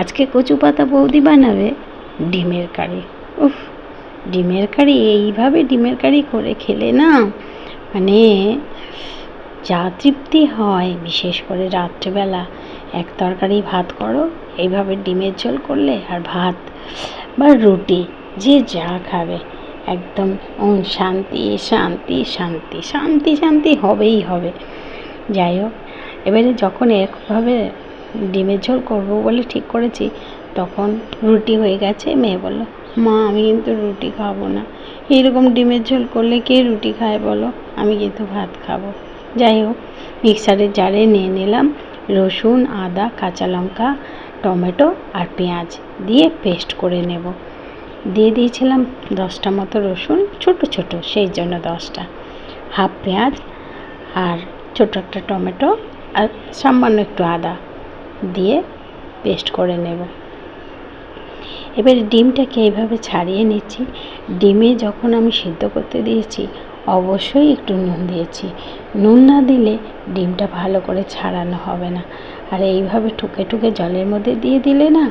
আজকে কচু পাতা বৌদি বানাবে? ডিমের কারি। উফ, ডিমের কারি, এইভাবে ডিমের কারি করে খেলে না মানে যা তৃপ্তি হয়, বিশেষ করে রাত্রেবেলা। এক তরকারি ভাত করো, এইভাবে ডিমের ঝোল করলে আর ভাত বা রুটি যে যা খাবে, একদম ওম শান্তি শান্তি শান্তি শান্তি শান্তি হবেই হবে। যাই হোক, এবারে যখন এরকমভাবে ডিমের ঝোল করব বলে ঠিক করেছি। তখন রুটি হয়ে গেছে, মেয়ে বলল, মা, আমি কিন্তু রুটি খাব না। এরকম ডিমের ঝোল করলে কে রুটি খায় বলো? আমি কিন্তু ভাত খাব। যাই হোক মিক্সারের জারে নিয়ে নিলাম রসুন, আদা, কাঁচা লঙ্কা, টমেটো আর পেঁয়াজ দিয়ে পেস্ট করে নেব। দিয়ে দিয়েছিলাম দশটা মতো রসুন, ছোট ছোট, সেই জন্য দশটা। হাফ পেঁয়াজ আর ছোট একটা টমেটো আর সামান্য একটু আদা। দিয়ে পেস্ট করে নেব। এবার ডিমটাকে এইভাবে ছাড়িয়ে নিচ্ছি। ডিমে যখন আমি সিদ্ধ করতে দিয়েছি, অবশ্যই একটু নুন দিয়েছি। নুন না দিলে ডিমটা ভালো করে ছাড়ানো হবে না। আর এইভাবে ঠুকে ঠুকে জলের মধ্যে দিয়ে দিলে না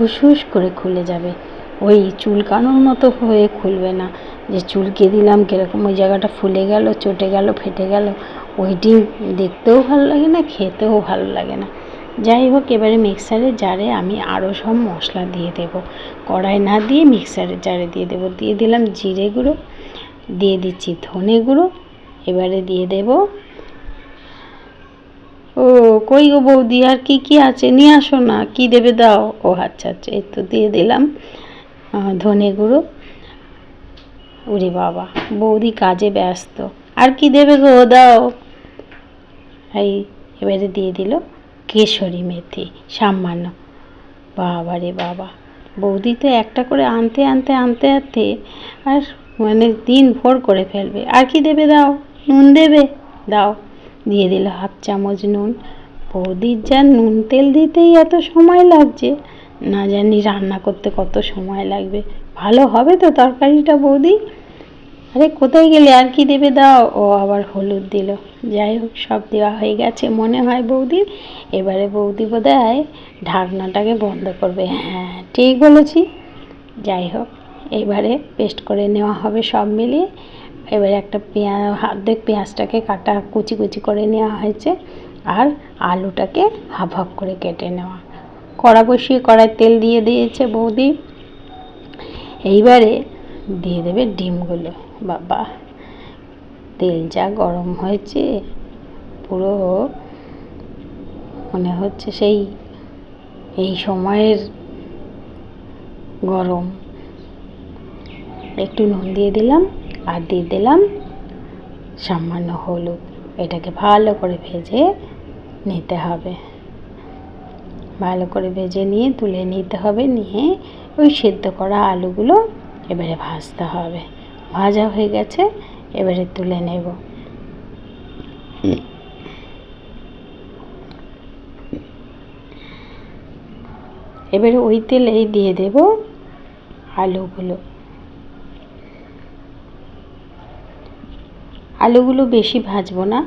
হুস হুস করে খুলে যাবে। ওই চুলকানোর মতো হয়ে খুলবে না। যে চুলকে দিলাম, কীরকম ওই জায়গাটা ফুলে গেল, চটে গেল, ফেটে গেল, ওই ডিম দেখতেও ভালো লাগে না, খেতেও ভালো লাগে না। যাই হোক, এবারে মিক্সারের জারে আমি আরও সব মশলা দিয়ে দেব। কড়াই না দিয়ে মিক্সারের জারে দিয়ে দেব। দিয়ে দিলাম জিরে গুঁড়ো, দিয়ে দিচ্ছি ধনে গুঁড়ো, এবারে দিয়ে দেব। ও, কই গো বৌদি, আর কি কি আছে? নিয়ে আসো না, কি দেবে দাও? ও আচ্ছা আচ্ছা এই তো দিয়ে দিলাম ধনে গুঁড়ো। ওরে বাবা, বৌদি কাজে ব্যস্ত। আর কি দেবে গো? দাও। এই, এবারে দিয়ে দিল। কেশরি মেথি, সামান্য। বাবা রে বাবা, বৌদি তো একটা করে আনতে আনতে আনতে আনতে আর মানে দিন ভোর করে ফেলবে। আর কি দেবে দাও? নুন দেবে? দাও। দিয়ে দিল হাফ চামচ নুন। বৌদির যা নুন তেল দিতেই এত সময় লাগছে। না জানি রান্না করতে কত সময় লাগবে। ভালো হবে তো তরকারিটা, বৌদি? আরে কোথায় গেলে? আর কি দেবে দাও? ও আবার হলুদ দিল। যাই হোক, সব দেওয়া হয়ে গেছে মনে হয় বৌদি এবারে বৌদি বোধ হয় ঢাকনাটাকে বন্ধ করবে। হ্যাঁ ঠিক বলেছি। যাই হোক, এবারে পেস্ট করে নেওয়া হবে সব মিলিয়ে। এবারে একটা পেঁয়াজ হাত অর্ধেক পেঁয়াজটাকে কাটা, কুচি কুচি করে নেওয়া হয়েছে। আর আলুটাকে হাফ হাফ করে কেটে নেওয়া। কড়া বসিয়ে কড়াই তেল দিয়ে দিয়েছে বৌদি। এইবারে দিয়ে দেবে ডিমগুলো। বাবা, তেল যা গরম হয়েছে, পুরো মনে হচ্ছে সেই, এই সময়ের গরম। একটু নুন দিয়ে দিলাম, আর দিয়ে দিলাম সামান্য হলুদ। এটাকে ভালো করে ভেজে নিতে হবে। ভালো করে ভেজে নিয়ে, তুলে নিতে হবে, নিয়ে ওই সেদ্ধ করা আলুগুলো এবারে ভাজতে হবে। ভাজা হয়ে গেছে, এবারে তুলে নেব। এবারে ওই তেলেই দিয়ে দেব আলুগুলো। আলুগুলো বেশি ভাজবো না,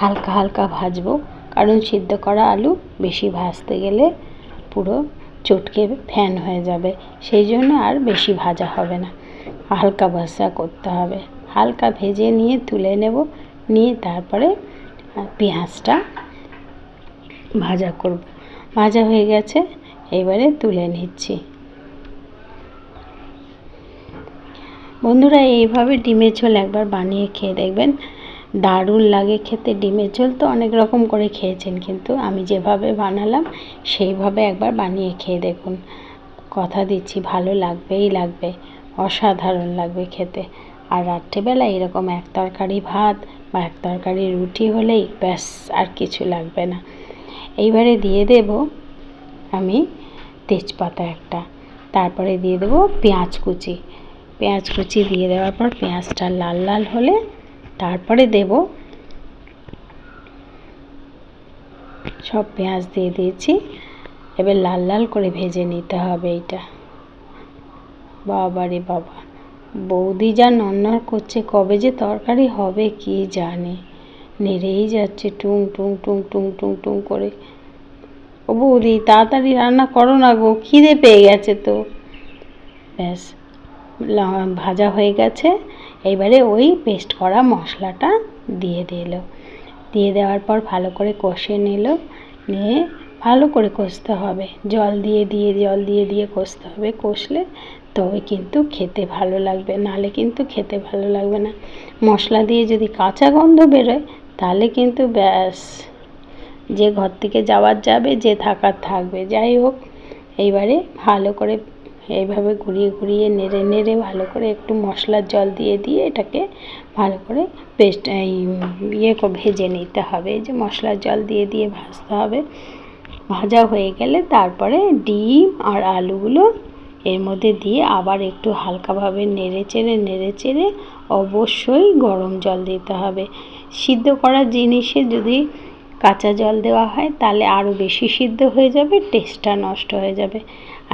হালকা হালকা ভাজবো, কারণ সিদ্ধ করা আলু বেশি ভাজতে গেলে পুরো চটকে ফ্যান হয়ে যাবে, সেই জন্য আর বেশি ভাজা হবে না। হালকা ভাজা করতে হবে। হালকা ভেজে নিয়ে তুলে নেব। নিয়ে তারপরে পেঁয়াজটা ভাজা করব। ভাজা হয়ে গেছে। এবারে তুলে নিচ্ছি। বন্ধুরা, এইভাবে ডিমের ঝোল একবার বানিয়ে খেয়ে দেখবেন। দারুণ লাগে খেতে। ডিমের ঝোল তো অনেক রকম করে খেয়েছেন, কিন্তু আমি যেভাবে বানালাম, সেইভাবে একবার বানিয়ে খেয়ে দেখুন। কথা দিচ্ছি, ভালো লাগবেই লাগবে। অসাধারণ লাগবে খেতে। আর রাত্রেবেলা এরকম এক তরকারি ভাত বা এক তরকারি রুটি হলেই ব্যাস, আর কিছু লাগবে না। এইবারে দিয়ে দেব আমি তেজপাতা একটা। তারপরে দিয়ে দেব পেঁয়াজ কুচি। পেঁয়াজ কুচি দিয়ে দেওয়ার পর পেঁয়াজটা লাল লাল হলে তারপরে দেব সব পেঁয়াজ দিয়ে দিয়েছি। এবার লাল লাল করে ভেজে নিতে হবে এইটা। বাবা রে বাবা। বৌদি যা নন্নর করছে, কবে যে তরকারি হবে কি জানে? নেড়েই যাচ্ছে টুং টুং টুং টুং টুং টুং করে। ও বৌদি, তাড়াতাড়ি রান্না করো না গো, খিদে পেয়ে গেছে তো। ব্যাস ভাজা হয়ে গেছে। এবারে ওই পেস্ট করা মশলাটা দিয়ে দিল। দিয়ে দেওয়ার পর ভালো করে কষে নিল। নিয়ে ভালো করে কষতে হবে। জল দিয়ে দিয়ে, জল দিয়ে দিয়ে কষতে হবে। কষলে তবে কিন্তু খেতে ভালো লাগবে। নাহলে কিন্তু খেতে ভালো লাগবে না। মশলা দিয়ে যদি কাঁচা গন্ধ বেরোয়, তাহলে কিন্তু ব্যাস। যে ঘর থেকে যাওয়ার যাবে, যে থাকার থাকবে। যাই হোক, এইবারে ভালো করে এইভাবে ঘুরিয়ে ঘুরিয়ে, নেড়ে নেড়ে ভালো করে একটু মশলার জল দিয়ে দিয়ে এটাকে ভালো করে পেস্ট ইয়ে ভেজে নিতে হবে। এই যে মশলার জল দিয়ে দিয়ে ভাজতে হবে। ভাজা হয়ে গেলে তারপরে ডিম আর আলুগুলো এর মধ্যে দিয়ে আবার একটু হালকাভাবে নেড়ে চেড়ে নেড়ে চেড়ে অবশ্যই গরম জল দিতে হবে। সিদ্ধ করা জিনিসে যদি কাঁচা জল দেওয়া হয় তাহলে আরও বেশি সিদ্ধ হয়ে যাবে টেস্টটা নষ্ট হয়ে যাবে।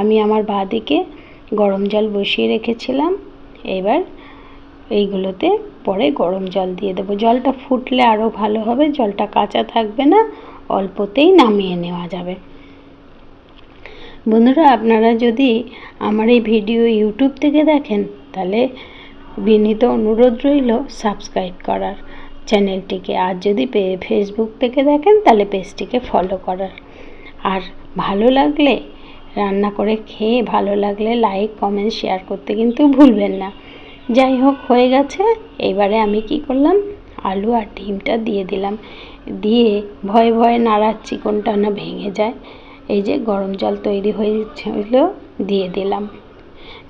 আমি আমার বাঁদিকে গরম জল বসিয়ে রেখেছিলাম। এবার এইগুলোতে পরে গরম জল দিয়ে দেবো। জলটা ফুটলে আরও ভালো হবে, জলটা কাঁচা থাকবে না। অল্পতেই নামিয়ে নেওয়া যাবে। বন্ধুরা, আপনারা যদি আমার এই ভিডিও ইউটিউব থেকে দেখেন, তাহলে বিনীত অনুরোধ রইল সাবস্ক্রাইব করার চ্যানেলটিকে। আর যদি ফেসবুক থেকে দেখেন, তাহলে পেজটিকে ফলো করার। আর ভালো লাগলে, রান্না করে খেয়ে ভালো লাগলে লাইক, কমেন্ট, শেয়ার করতে কিন্তু ভুলবেন না। যাই হোক, হয়ে গেছে। এবারে আমি কি করলাম? আলু আর ডিমটা দিয়ে দিলাম। দিয়ে ভয়ে ভয়ে নাড়াচ্ছি, কোনটা না ভেঙে যায়। এই যে গরম জল তৈরি হয়েছিল দিয়ে দিলাম।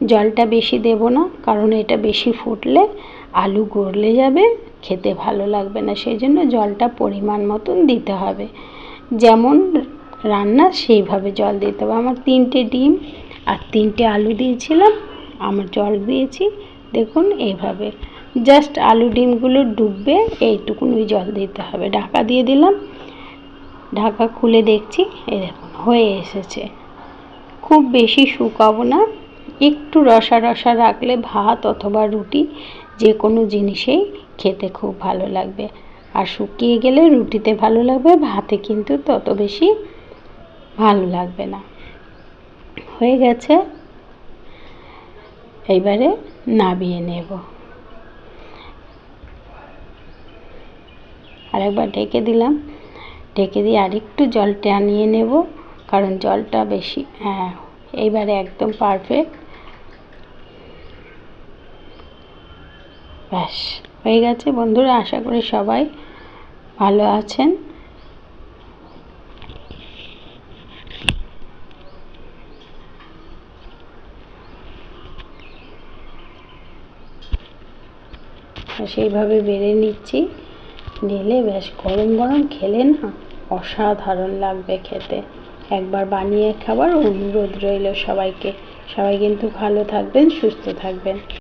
জলটা বেশি দেব না, কারণ এটা বেশি ফুটলে আলু গলে যাবে, খেতে ভালো লাগবে না। সেই জন্য জলটা পরিমাণ মতন দিতে হবে। যেমন রান্না, সেইভাবে জল দিতে হবে। আমার তিনটে ডিম আর তিনটে আলু দিয়েছিলাম, আমার জল দিয়েছি। দেখুন, এইভাবে জাস্ট আলু ডিমগুলো ডুববে, এইটুকুনই জল দিতে হবে। ঢাকা দিয়ে দিলাম। ঢাকা খুলে দেখছি, এই দেখুন, হয়ে এসেছে। খুব বেশি শুকাবো না। একটু রসা রসা রাখলে ভাত অথবা রুটি যে কোনো জিনিসেই খেতে খুব ভালো লাগবে। আর শুকিয়ে গেলে রুটিতে ভালো লাগবে, ভাতে কিন্তু তত বেশি ভালো লাগবে না। হয়ে গেছে। এইবারে নাবিয়ে নেব। আরেকবার ঢেকে দিলাম। ঢেকে দিয়ে আরেকটু জল টানিয়ে নেব, কারণ জলটা বেশি হ্যাঁ এইবারে একদম পারফেক্ট ব্যাস, হয়ে গেছে বন্ধুরা, আশা করি সবাই ভালো আছেন। সেইভাবে বেড়ে নিচ্ছি। নিলে বেশ গরম গরম খেলে না অসাধারণ লাগবে খেতে। একবার বানিয়ে খাবার অনুরোধ রইল সবাইকে। সবাই কিন্তু ভালো থাকবেন, সুস্থ থাকবেন।